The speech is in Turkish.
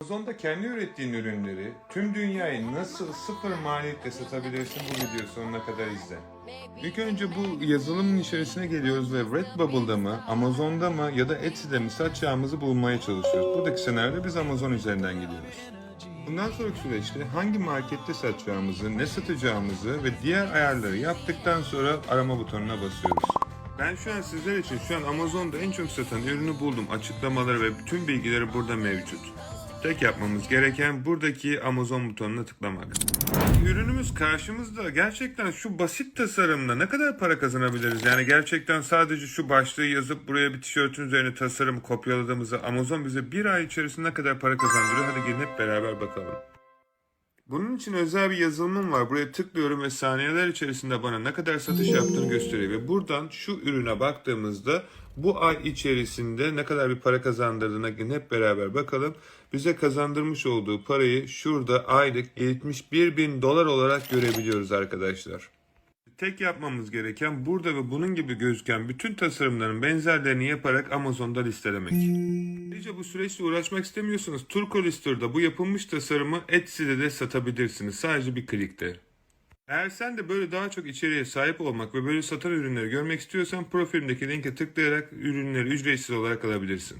Amazon'da kendi ürettiğin ürünleri tüm dünyayı nasıl sıfır maliyetle satabilirsin bu videoyu sonuna kadar izle. İlk önce bu yazılımın içerisine geliyoruz ve Redbubble'da mı, Amazon'da mı ya da Etsy'de mi satacağımızı bulmaya çalışıyoruz. Buradaki senaryoda biz Amazon üzerinden gidiyoruz. Bundan sonraki süreçte hangi markette satacağımızı, ne satacağımızı ve diğer ayarları yaptıktan sonra arama butonuna basıyoruz. Ben şu an sizler için şu an Amazon'da en çok satan ürünü buldum. Açıklamaları ve bütün bilgileri burada mevcut. Tek yapmamız gereken buradaki Amazon butonuna tıklamak. Ürünümüz karşımızda. Gerçekten şu basit tasarımla ne kadar para kazanabiliriz? Yani gerçekten sadece şu başlığı yazıp buraya bir tişörtün üzerine tasarım kopyaladığımızda Amazon bize bir ay içerisinde ne kadar para kazandırıyor? Hadi gelin hep beraber bakalım. Bunun için özel bir yazılımım var. Buraya tıklıyorum ve saniyeler içerisinde bana ne kadar satış yaptığını gösteriyor. Ve buradan şu ürüne baktığımızda bu ay içerisinde ne kadar bir para kazandırdığına hep beraber bakalım. Bize kazandırmış olduğu parayı şurada aylık 71 bin dolar olarak görebiliyoruz arkadaşlar. Tek yapmamız gereken burada ve bunun gibi gözüken bütün tasarımların benzerlerini yaparak Amazon'da listelemek. Ayrıca bu süreçle uğraşmak istemiyorsanız Turko Lister'da bu yapılmış tasarımı Etsy'de de satabilirsiniz sadece bir klikte. Eğer sen de böyle daha çok içeriğe sahip olmak ve böyle satan ürünleri görmek istiyorsan profilimdeki linke tıklayarak ürünleri ücretsiz olarak alabilirsin.